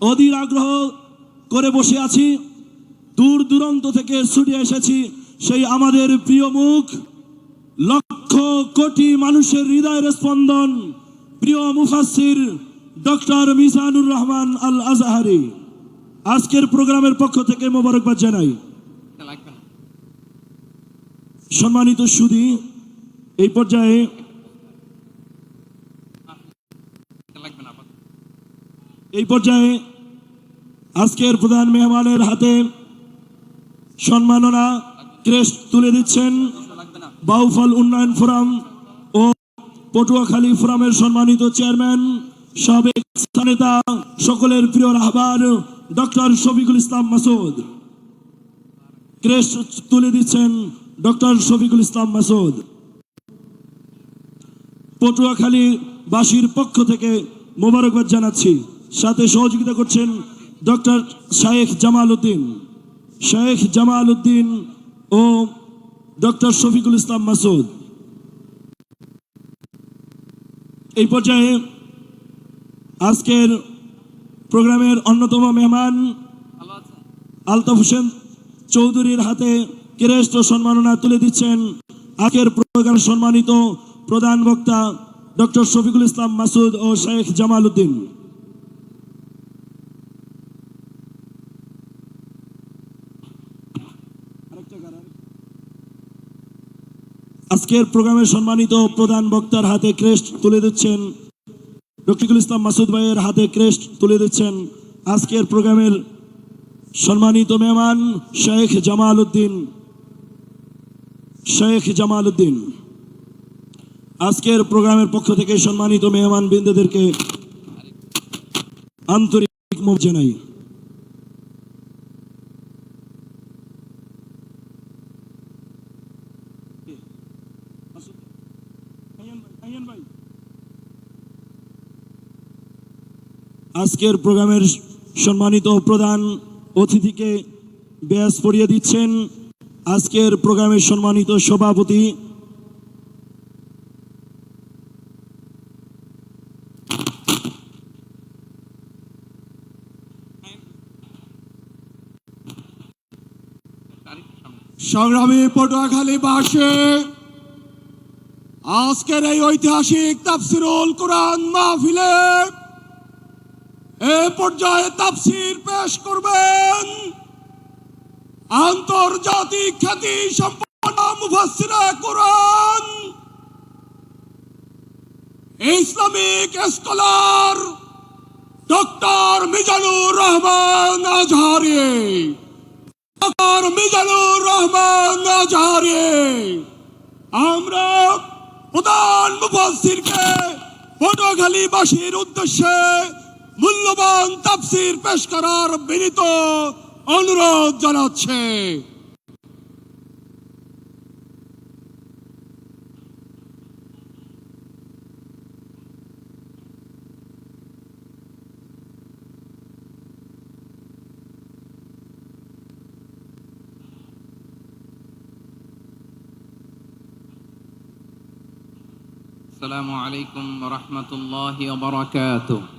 অধীর আগ্রহ করে বসে আছি। দূর দূরান্ত থেকে ছুটে এসেছি সেই আমাদের প্রিয় মুখ। লক্ষ কোটি মানুষের হৃদয়ের স্পন্দন। প্রিয় মুফাসির ডক্টর মিজানুর রহমান আল আজাহারি আজকের প্রোগ্রামের পক্ষ থেকে মোবারকবাদ জানাই। সম্মানিত সুদী, এই পর্যায়ে। এই পর্যায়ে আজকের প্রধান মেহমানের হাতে সম্মাননা ক্রেস্ট তুলে দিচ্ছেন বাউফল উন্নয়ন ফোরাম ও পটুয়াখালী ফোরামের সম্মানিত চেয়ারম্যান, সাবেক নেতা সকলের প্রিয় রাহবার, ডক্টর শফিকুল ইসলাম মাসুদ। ক্রেস্ট তুলে দিচ্ছেন ডক্টর শফিকুল ইসলাম মাসুদ। পটুয়াখালী বাসীর পক্ষ থেকে মোবারকবাদ জানাচ্ছি। সাথে সহযোগিতা করছেন ডক্টর শায়েখ জামাল উদ্দিন শায়েখ জামাল উদ্দিন ও ডক্টর শফিকুল ইসলাম মাসুদ। এই পর্যায়ে আজকের প্রোগ্রামের অন্যতম মেহমান আলতাফ হোসেন চৌধুরীর হাতে ক্রেস্ট ও সম্মাননা তুলে দিচ্ছেন আজকের প্রোগ্রাম সম্মানিত প্রধান বক্তা ডক্টর শফিকুল ইসলাম মাসুদ ও শেখ জামাল উদ্দিন আজকের প্রোগ্রামের সম্মানিত প্রধান বক্তার হাতে ক্রেস্ট তুলে দিচ্ছেন রফিকুল ইসলাম মাসুদ ভাইয়ের হাতে ক্রেস্ট তুলে দিচ্ছেন আজকের প্রোগ্রামের সম্মানিত মেহমান শেখ জামাল উদ্দিন। শেখ জামাল উদ্দিন। আজকের প্রোগ্রামের পক্ষ থেকে সম্মানিত মেহমান বৃন্দদেরকে আন্তরিক মুখ জানাই আজকের প্রোগ্রামের সম্মানিত প্রধান অতিথিকে ব্যাস পড়িয়ে দিচ্ছেন আজকের প্রোগ্রামের সম্মানিত সভাপতি। সংগ্রামী পটুয়াখালী বাসে, আজকের এই ঐতিহাসিক তাফসিরুল কোরআন মাহফিলে এ পর্যায়ে তাফসির পেশ করবেন। আন্তর্জাতিক খ্যাতি সম্পন্ন মুফাসসিরে কোরআন। Islamic scholar doctor Mizanur Rahman Azhari. Doctor Mizanur Rahman Azhari. আমরা প্রধান মুফাসসিরকে পটুয়াখালীবাসীর উদ্দেশ্যে মূল্যবান তাফসির পেশ করার বিনীত অনুরোধ জানাচ্ছে السلام عليكم ورحمة الله وبركاته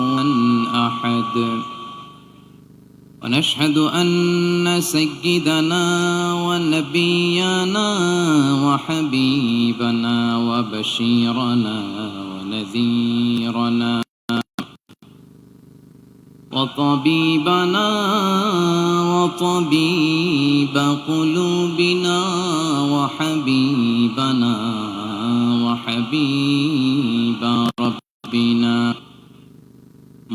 كفوا أحد. ونشهد أن سيدنا ونبينا وحبيبنا وبشيرنا ونذيرنا وطبيبنا وطبيب قلوبنا وحبيبنا وحبيب ربنا.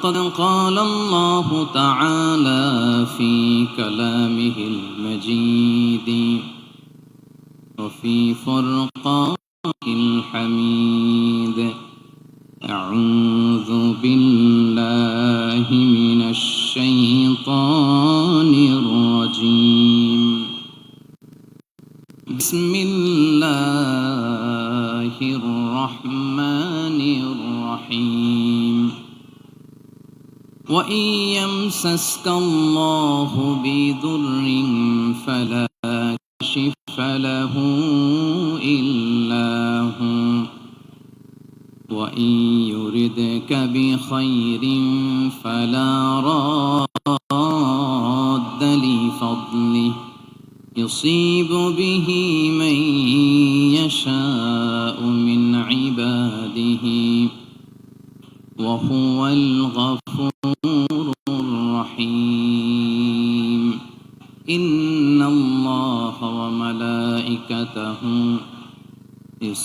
فقد قال الله تعالى في كلامه المجيد وفي فرقانه الحميد. أعوذ بالله يمسسك الله بضر فلا كشف له إلا هو. وإن يردك بخير فلا راد لفضله. يصيب به من يشاء من عباده. وهو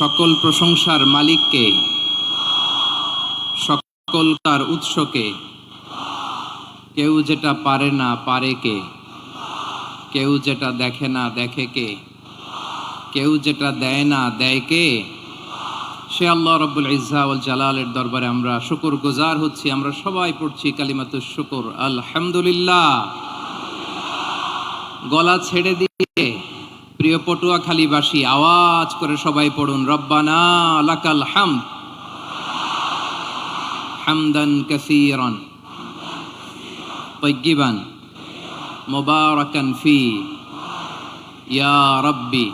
সকল প্রশংসার মালিককে, সকল তার উৎসকে, কেউ যেটা পারে না পারে কে, কেউ যেটা দেখে না দেখে কে, কেউ যেটা দেয় না দেয় কে, সে আল্লাহ রব্বুল ইজাউল জালালের দরবারে আমরা শুকুর গুজার হচ্ছি। আমরা সবাই পড়ছি কালিমাতু শুকুর। আলহামদুলিল্লাহ। গলা ছেড়ে দিয়ে প্রিয় পটুয়াখালীবাসী, আওয়াজ করে সবাই পড়ুন, রব্বানা লাকাল হাম হামদান কাসিরন পৈগিবান মোবারকান ফি। ইয়া রব্বি,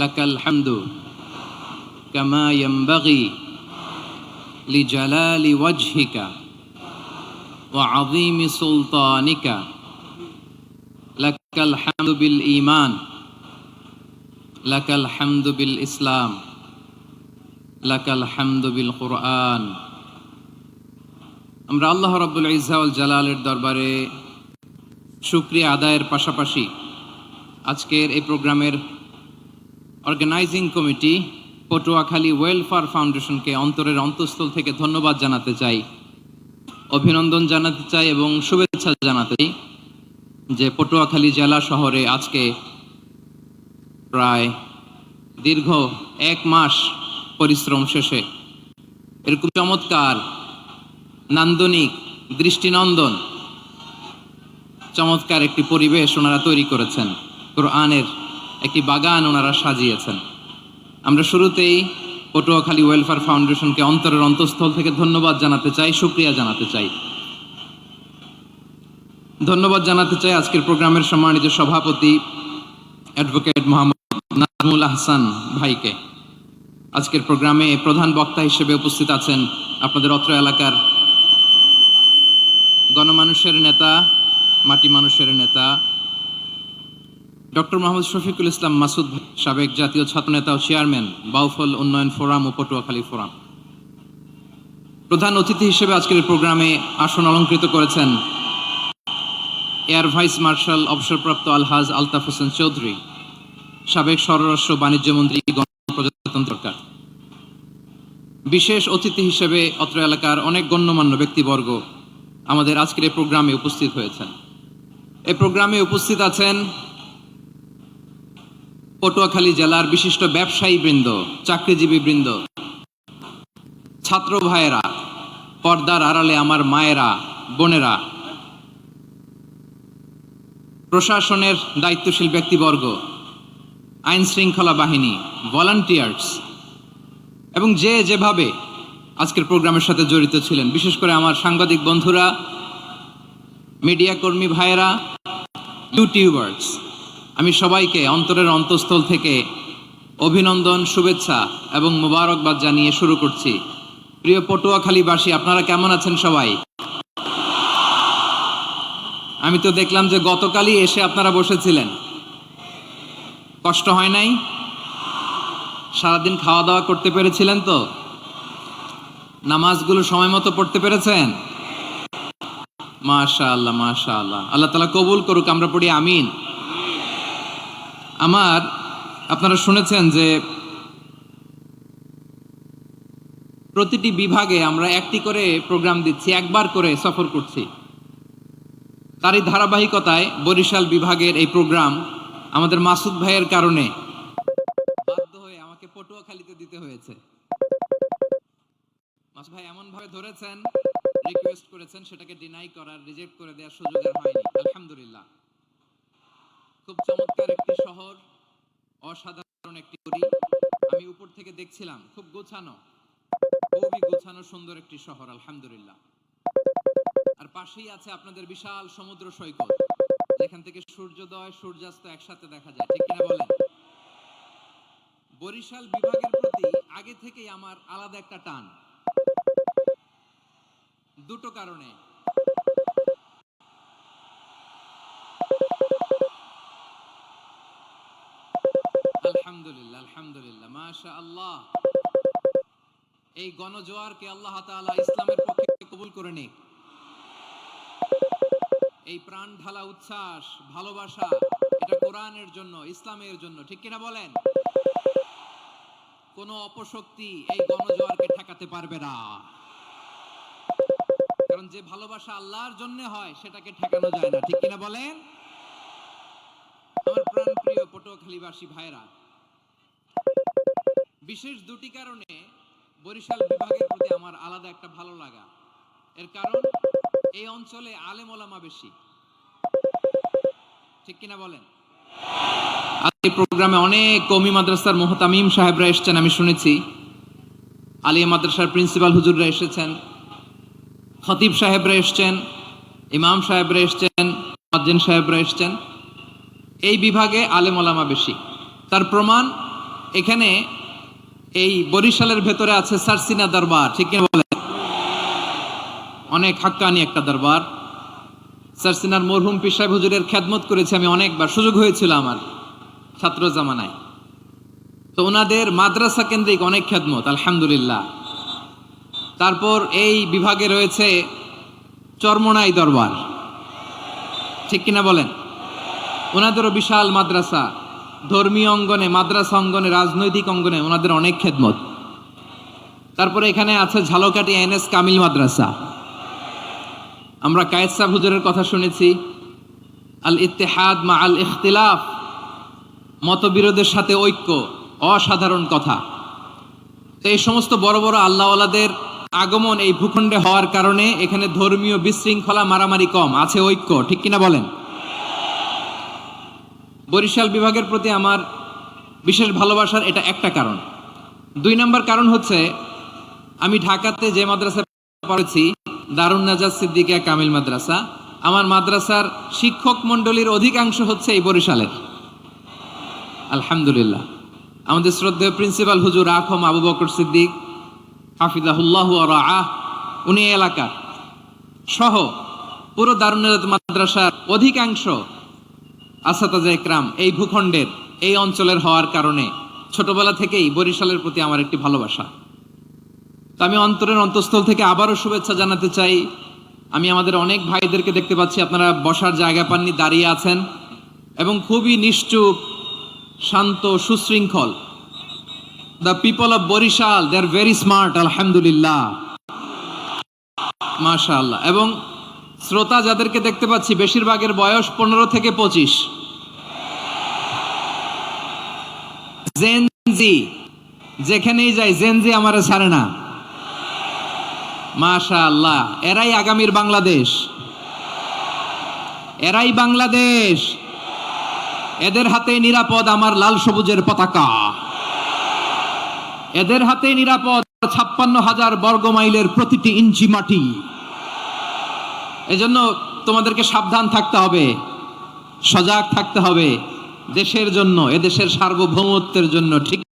লাকাল হামদু কামা ইয়ামবাগি লিজালালি ওয়াজহিকা ওয়া আযীমি সুলতানিকা। লাকাল হামদু বিল ইমান লাকাল হামদু বিল ইসলাম, লাকাল হামদু বিল কোরআন। আমরা আল্লাহ রব্বুল ইজাউল জালালের দরবারে সুক্রিয়া আদায়ের পাশাপাশি আজকের এই প্রোগ্রামের অর্গানাইজিং কমিটি পটুয়াখালী ওয়েলফেয়ার ফাউন্ডেশনকে অন্তরের অন্তঃস্থল থেকে ধন্যবাদ জানাতে চাই, অভিনন্দন জানাতে চাই এবং শুভেচ্ছা জানাতে চাই। যে পটুয়াখালী জেলা শহরে আজকে প্রায় দীর্ঘ এক মাস পরিশ্রম শেষে এরকম চমৎকার নান্দনিক দৃষ্টিনন্দন, চমৎকার একটি পরিবেশ ওনারা তৈরি করেছেন, কোরআনের একটি বাগান ওনারা সাজিয়েছেন। আমরা শুরুতেই পটুয়াখালী ওয়েলফেয়ার ফাউন্ডেশনকে অন্তরের অন্তঃস্থল থেকে ধন্যবাদ জানাতে চাই, শুক্রিয়া জানাতে চাই। ধন্যবাদ জানাতে চাই আজকের প্রোগ্রামের সম্মানিত সভাপতি অ্যাডভোকেট মোহাম্মদ নাজমুল আহসান ভাইকে। আজকের প্রোগ্রামে প্রধান বক্তা হিসেবে উপস্থিত আছেন আপনাদের অত্র এলাকার গণমানুষের নেতা, মাটি মানুষের নেতা, ডক্টর মোহাম্মদ শফিকুল ইসলাম মাসুদ সাবেক জাতীয় ছাত্র নেতা ও চেয়ারম্যান, বাউফল উন্নয়ন ফোরাম ও পটুয়াখালী ফোরাম। প্রধান অতিথি হিসেবে আজকের প্রোগ্রামে আসন অলঙ্কৃত করেছেন এয়ার ভাইস মার্শাল অবসরপ্রাপ্ত আলহাজ আলতাফ হোসেন চৌধুরী, সাবেক স্বরাষ্ট্র বাণিজ্য মন্ত্রী, গণপ্রজাতন্ত্র সরকার। বিশেষ অতিথি হিসেবে অত্র এলাকার অনেক গণ্যমান্য ব্যক্তিবর্গ আমাদের আজকের এই প্রোগ্রামে উপস্থিত হয়েছেন। এই প্রোগ্রামে উপস্থিত আছেন পটুয়াখালী জেলার বিশিষ্ট ব্যবসায়ী বৃন্দ চাকরিজীবী বৃন্দ ছাত্র ভাইয়েরা, পর্দার আড়ালে আমার মায়েরা, বোনেরা প্রশাসনের দায়িত্বশীল ব্যক্তিবর্গ, আইন শৃঙ্খলা বাহিনী ভলান্টিয়ার্স এবং যে যেভাবে আজকের প্রোগ্রামের সাথে জড়িত ছিলেন, বিশেষ করে আমার সাংবাদিক বন্ধুরা মিডিয়া কর্মী ভাইয়েরা ইউটিউবার্স আমি সবাইকে অন্তরের অন্তঃস্থল থেকে অভিনন্দন, শুভেচ্ছা এবং মোবারকবাদ জানিয়ে শুরু করছি। প্রিয় পটুয়াখালীবাসী, আপনারা কেমন আছেন সবাই? আমি তো দেখলাম যে গতকালই এসে আপনারা বসেছিলেন। কষ্ট হয় নাই? সারাদিন খাওয়া দাওয়া করতে পেরেছিলেন তো? নামাজগুলো সময় মতো পড়তে পেরেছেন? মাশা আল্লাহ মাশা আল্লাহ আল্লাহ তালা কবুল করুক, আমরা পড়ি আমিন। আমার, আপনারা শুনেছেন যে প্রতিটি বিভাগে আমরা একটি করে প্রোগ্রাম দিচ্ছি, একবার করে সফর করছি। তারই ধারাবাহিকতায় বরিশাল বিভাগের এই প্রোগ্রাম আমাদের মাসুদ ভাইয়ের কারণে বাধ্য হয়ে আমাকে পটুয়াখালীতে দিতে হয়েছে। মাসুদ ভাই এমন ভাবে ধরেছেন রিকোয়েস্ট করেছেন, সেটাকে ডিনাই করার রিজেক্ট করে দেওয়ার সুযোগ আর হয়নি। আলহামদুলিল্লাহ। খুব চমৎকার একটি শহর, অসাধারণ একটি গড়ি আমি উপর থেকে দেখছিলাম, খুব গোছানো, খুবই গোছানো সুন্দর একটি শহর, আলহামদুলিল্লাহ। আর পাশেই আছে আপনাদের বিশাল সমুদ্র সৈকত। যেখান থেকে সূর্যোদয়, সূর্যাস্ত একসাথে দেখা যায়, ঠিক কিনা বলেন? বরিশাল বিভাগের প্রতি আগে থেকেই আমার আলাদা একটা টান। দুটো কারণে। আলহামদুলিল্লাহ আলহামদুলিল্লাহ মাশা আল্লাহ এই গণজোয়ারকে আল্লাহ তাআলা ইসলামের পক্ষে কবুল করে নিক। এই প্রাণ ঢালা উচ্ছ্বাস, ভালোবাসা, এটা কোরআনের জন্য, ইসলামের জন্য, ঠিক কিনা বলেন? কোন অপশক্তি এই গণজোয়ারকে ঠেকাতে পারবে না। কারণ যে ভালোবাসা আল্লাহর জন্য হয়, সেটাকে ঠেকানো যায় না, ঠিক কিনা বলেন? আমার প্রাণ প্রিয় পটুয়াখালীবাসী ভাইরা বিশেষ দুটি কারণে বরিশাল বিভাগের প্রতি আমার আলাদা একটা ভালো লাগা। এর কারণ এই অঞ্চলে আলেম ওলামা বেশি। ঠিক কিনা বলেন? আজ এই প্রোগ্রামে অনেক কমি মাদ্রাসার মোহতামিম সাহেবরা এসেছেন, আমি শুনেছি। আলিয়া মাদ্রাসার প্রিন্সিপাল হুজুররা এসেছেন। খতিব সাহেবরা এসেছেন, ইমাম সাহেবরা এসেছেন মাজ্জিন সাহেবরা এসেছেন। এই বিভাগে আলেম ওলামা বেশি। তার প্রমাণ এখানে এই বরিশালের ভেতরে আছে সারসিনা দরবার, ঠিক বলেন? অনেক হাক্কানি একটা দরবার। সারসিনার মরহুম পীর সাহেব হুজুরের খেদমত করেছি, আমি অনেকবার সুযোগ হয়েছিল আমার ছাত্র জামানায়। তো ওনাদের মাদ্রাসা কেন্দ্রিক অনেক খেদমত, আলহামদুলিল্লাহ। তারপর এই বিভাগে রয়েছে চরমনাই দরবার। ঠিক কিনা বলেন? ওনাদেরও বিশাল মাদ্রাসা, ধর্মীয় অঙ্গনে, মাদ্রাসা অঙ্গনে, রাজনৈতিক অঙ্গনে ওনাদের অনেক খেদমত। তারপরে এখানে আছে ঝালকাটি এনএস কামিল মাদ্রাসা। আমরা কায়েদ সাহেব হুজুরের কথা শুনেছি, আল ইত্তেহাদ মা আল ইখতিলাফ, মতবিরোধের সাথে ঐক্য, অসাধারণ কথা। তো এই সমস্ত বড় বড় আল্লাহওয়ালাদের আগমন এই ভূখণ্ডে হওয়ার কারণে এখানে ধর্মীয় বিশৃঙ্খলা মারামারি কম, আছে ঐক্য, ঠিক কিনা বলেন? বরিশাল বিভাগের প্রতি আমার বিশেষ ভালোবাসার এটা একটা কারণ। দুই নম্বর কারণ হচ্ছে, আমি ঢাকাতে যে মাদ্রাসায় পড়েছি দারুণ নাজাজ সিদ্দিকিয়া কামিল মাদ্রাসা। আমার মাদ্রাসার শিক্ষক মণ্ডলীর অধিকাংশ হচ্ছে এই বরিশালের। আলহামদুলিল্লাহ। আমাদের শ্রদ্ধেয় প্রিন্সিপাল হুজুর আখম আবু বকর সিদ্দিক, হাফিজাহুল্লাহ আহ উনি এলাকার। সহ পুরো দারুণ মাদ্রাসার অধিকাংশ আসাতাজা একরাম এই ভূখণ্ডের, এই অঞ্চলের হওয়ার কারণে ছোটবেলা থেকেই বরিশালের প্রতি আমার একটি ভালোবাসা। তো আমি অন্তরের অন্তঃস্থল থেকে আবারও শুভেচ্ছা জানাতে চাই। আমি আমাদের অনেক ভাইদেরকে দেখতে পাচ্ছি, আপনারা বসার জায়গা পাননি, দাঁড়িয়ে আছেন। এবং খুবই নিশ্চুপ, শান্ত, সুশৃঙ্খল। The people of Barishal they are very smart আলহামদুলিল্লাহ। মাশাআল্লাহ। এবং শ্রোতা যাদেরকে দেখতে পাচ্ছি, বেশিরভাগের বয়স পনেরো থেকে পঁচিশ। জেনজি যেখানেই যাই জেনজি আমারে ছাড়ে না। মাশা আল্লাহ এরাই আগামীর বাংলাদেশ। এরাই বাংলাদেশ। এদের হাতে নিরাপদ আমার লাল সবুজের পতাকা। এদের হাতে নিরাপদ ছাপ্পান্ন হাজার বর্গ মাইলের প্রতিটি ইঞ্চি মাটি। এজন্য তোমাদেরকে সাবধান থাকতে হবে, সজাগ থাকতে হবে দেশের জন্য, এদেশের সার্বভৌমত্বের জন্য, ঠিক